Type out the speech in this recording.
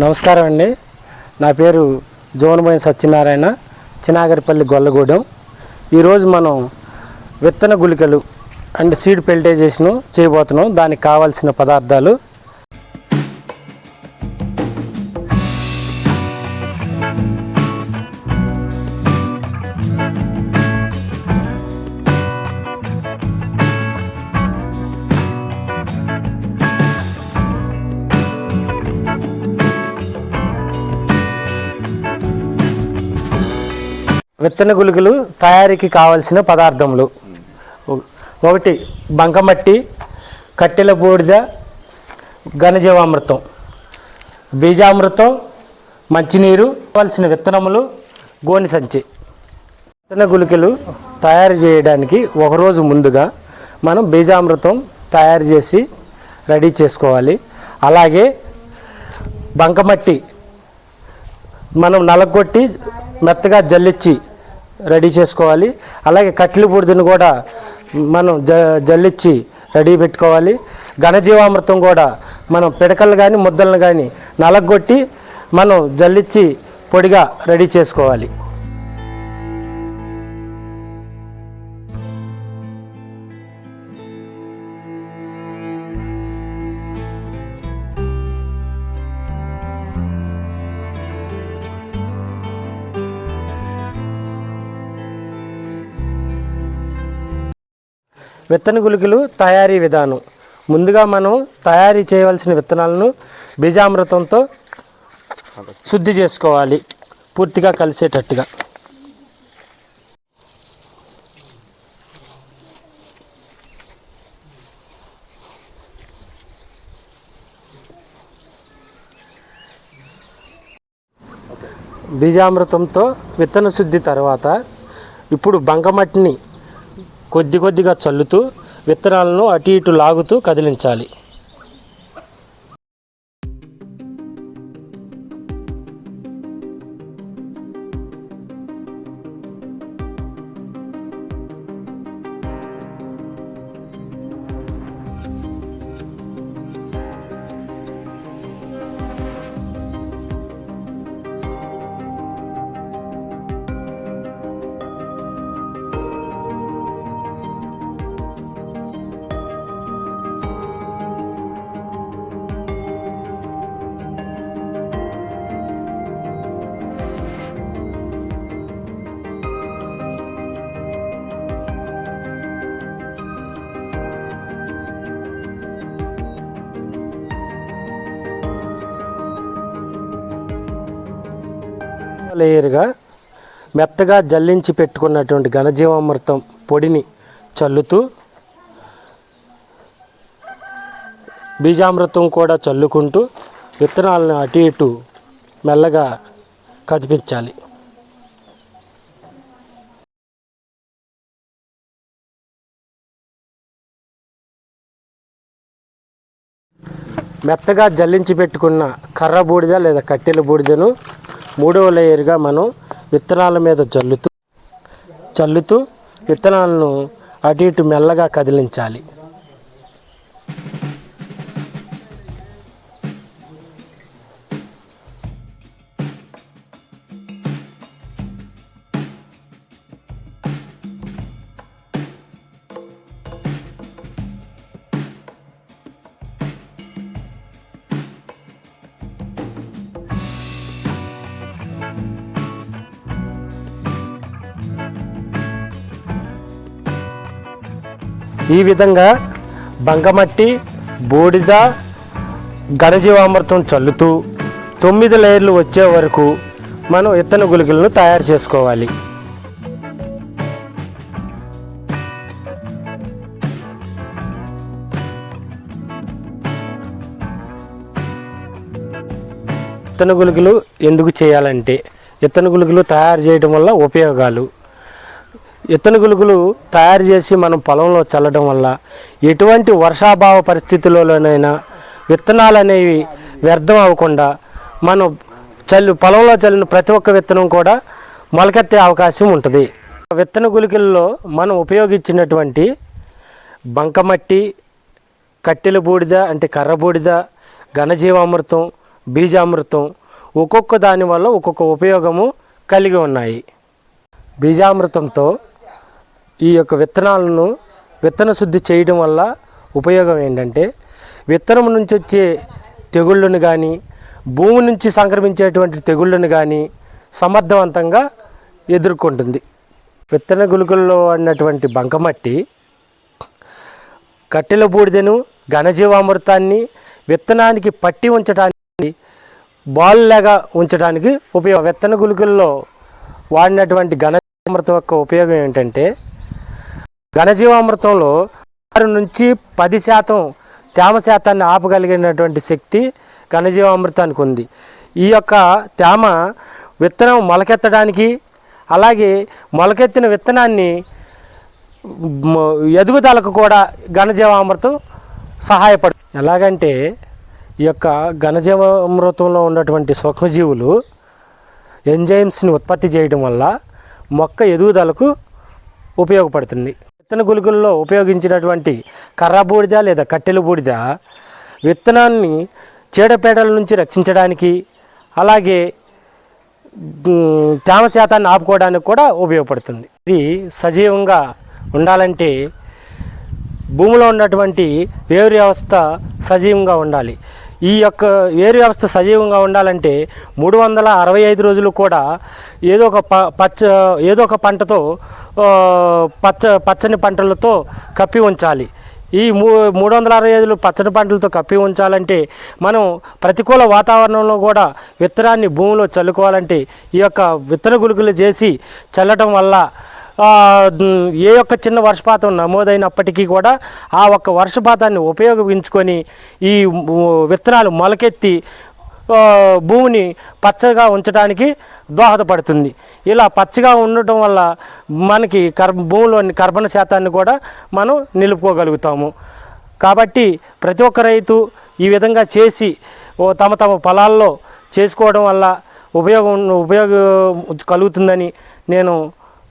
నమస్కారం అండి. నా పేరు జోనమోయిన సత్యనారాయణ చినాగరిపల్లి గొల్లగూడెం. ఈరోజు మనం విత్తన గుళికలు అండ్ సీడ్ పెల్టైజేషను చేయబోతున్నాం. దానికి కావాల్సిన పదార్థాలు విత్తన గుళికలు తయారీకి కావలసిన పదార్థములు. ఒకటి బంకమట్టి కట్టెల బూడిద ఘనజీవామృతం. బీజామృతం మంచినీరు కావలసిన విత్తనములు గోని సంచి. విత్తన గుళికలు తయారు చేయడానికి ఒకరోజు ముందుగా మనం బీజామృతం తయారు చేసి రెడీ చేసుకోవాలి. అలాగే బంకమట్టి మనం నలగొట్టి మెత్తగా జల్లిచ్చి రెడీ చేసుకోవాలి. అలాగే కట్ల బూడిదని కూడా మనం జ జల్లిచ్చి రెడీ పెట్టుకోవాలి. ఘనజీవామృతం కూడా మనం పిడకలు కానీ ముద్దలను కానీ నలగొట్టి మనం జల్లిచ్చి పొడిగా రెడీ చేసుకోవాలి. విత్తన గుళికలు తయారీ విధానం. ముందుగా మనం తయారీ చేయవలసిన విత్తనాలను బీజామృతంతో శుద్ధి చేసుకోవాలి. పూర్తిగా కలిసేటట్టుగా. బీజామృతంతో విత్తన శుద్ధి తర్వాత ఇప్పుడు బంకమట్టిని కొద్ది కొద్దిగా చల్లుతూ విత్తనాలను అటు ఇటు లాగుతూ కదిలించాలి. లేయర్గా మెత్తగా జల్లించి పెట్టుకున్నటువంటి ఘనజీవామృతం పొడిని చల్లుతూ బీజామృతం కూడా చల్లుకుంటూ విత్తనాలను అటు ఇటు మెల్లగా కదిపించాలి. మెత్తగా జల్లించి పెట్టుకున్న కర్ర బూడిద లేదా కట్టెల బూడిదను మూడవ లేయర్గా మనం విత్తనాల మీద చల్లుతూ చల్లుతూ విత్తనాలను అటు ఇటు మెల్లగా కదిలించాలి. ఈ విధంగా బంకమట్టి బూడిద ఘనజీవామృతం చల్లుతూ తొమ్మిది లేయర్లు వచ్చే వరకు మనం ఇత్తన గుళికలను తయారు చేసుకోవాలి. ఇత్తన గుళికలు ఎందుకు చేయాలంటే ఇత్తన గుళికలు తయారు చేయడం వల్ల ఉపయోగాలు ఇత్తన గులుగులు తయారు చేసి మనం పొలంలో చల్లడం వల్ల ఎటువంటి వర్షాభావ పరిస్థితులలోనైనా విత్తనాలు అనేవి వ్యర్థం అవ్వకుండా మనం చల్లు పొలంలో చల్లిన ప్రతి ఒక్క విత్తనం కూడా మొలకెత్తే అవకాశం ఉంటుంది. విత్తన గుళికల్లో మనం ఉపయోగించినటువంటి బంకమట్టి కట్టెల బూడిద అంటే కర్ర బూడిద ఘనజీవామృతం బీజామృతం ఒక్కొక్క దాని వల్ల ఒక్కొక్క ఉపయోగము కలిగి ఉన్నాయి. బీజామృతంతో ఈ యొక్క విత్తనాలను విత్తన శుద్ధి చేయడం వల్ల ఉపయోగం ఏంటంటే విత్తనం నుంచి వచ్చే తెగుళ్ళను కానీ భూమి నుంచి సంక్రమించేటువంటి తెగుళ్ళను కానీ సమర్థవంతంగా ఎదుర్కొంటుంది. విత్తన గుళికల్లో అన్నటువంటి బంకమట్టి కట్టెల బూడిదను ఘనజీవామృతాన్ని విత్తనానికి పట్టి ఉంచడానికి బాల్లాగా ఉంచడానికి ఉపయోగం విత్తన గుళికల్లో వాడినటువంటి ఘనజీవామృతం యొక్క ఉపయోగం ఏంటంటే ఘనజీవామృతంలో ఆరు నుంచి పది శాతం తేమ శాతాన్ని ఆపగలిగినటువంటి శక్తి ఘనజీవామృతానికి ఉంది. ఈ యొక్క తేమ విత్తనం మొలకెత్తడానికి అలాగే మొలకెత్తిన విత్తనాన్ని ఎదుగుదలకు కూడా ఘనజీవామృతం సహాయపడు ఎలాగంటే ఈ యొక్క ఘనజీవామృతంలో ఉన్నటువంటి సూక్ష్మజీవులు ఎంజైమ్స్ని ఉత్పత్తి చేయడం వల్ల మొక్క ఎదుగుదలకు ఉపయోగపడుతుంది. విత్తన గుళికల్లో ఉపయోగించినటువంటి కర్ర బూడిద లేదా కట్టెల బూడిద విత్తనాన్ని చీడపీడల నుంచి రక్షించడానికి అలాగే తేమ శాతాన్ని ఆపుకోవడానికి కూడా ఉపయోగపడుతుంది. ఇది సజీవంగా ఉండాలంటే భూమిలో ఉన్నటువంటి వేరు వ్యవస్థ సజీవంగా ఉండాలి. ఈ యొక్క వేరు వ్యవస్థ సజీవంగా ఉండాలంటే మూడు వందల అరవై ఐదు రోజులు కూడా ఏదో ఒక ప పచ్చ ఏదో ఒక పంటతో పచ్చ పచ్చని పంటలతో కప్పి ఉంచాలి. ఈ మూ మూడు వందల అరవై ఐదులు పచ్చని పంటలతో కప్పి ఉంచాలంటే మనం ప్రతికూల వాతావరణంలో కూడా విత్తనాన్ని భూమిలో చల్లుకోవాలంటే ఈ యొక్క విత్తన గుళికలు చేసి చల్లటం వల్ల ఏ యొక్క చిన్న వర్షపాతం నమోదైనప్పటికీ కూడా ఆ ఒక్క వర్షపాతాన్ని ఉపయోగించుకొని ఈ విత్తనాలు మొలకెత్తి భూమిని పచ్చగా ఉంచడానికి దోహదపడుతుంది. ఇలా పచ్చగా ఉండటం వల్ల మనకి కర్ భూమిలోని కర్బన శాతాన్ని కూడా మనం నిలుపుకోగలుగుతాము. కాబట్టి ప్రతి ఒక్క రైతు ఈ విధంగా చేసి తమ తమ పొలాల్లో చేసుకోవడం వల్ల ఉపయోగం ఉపయోగం కలుగుతుందని నేను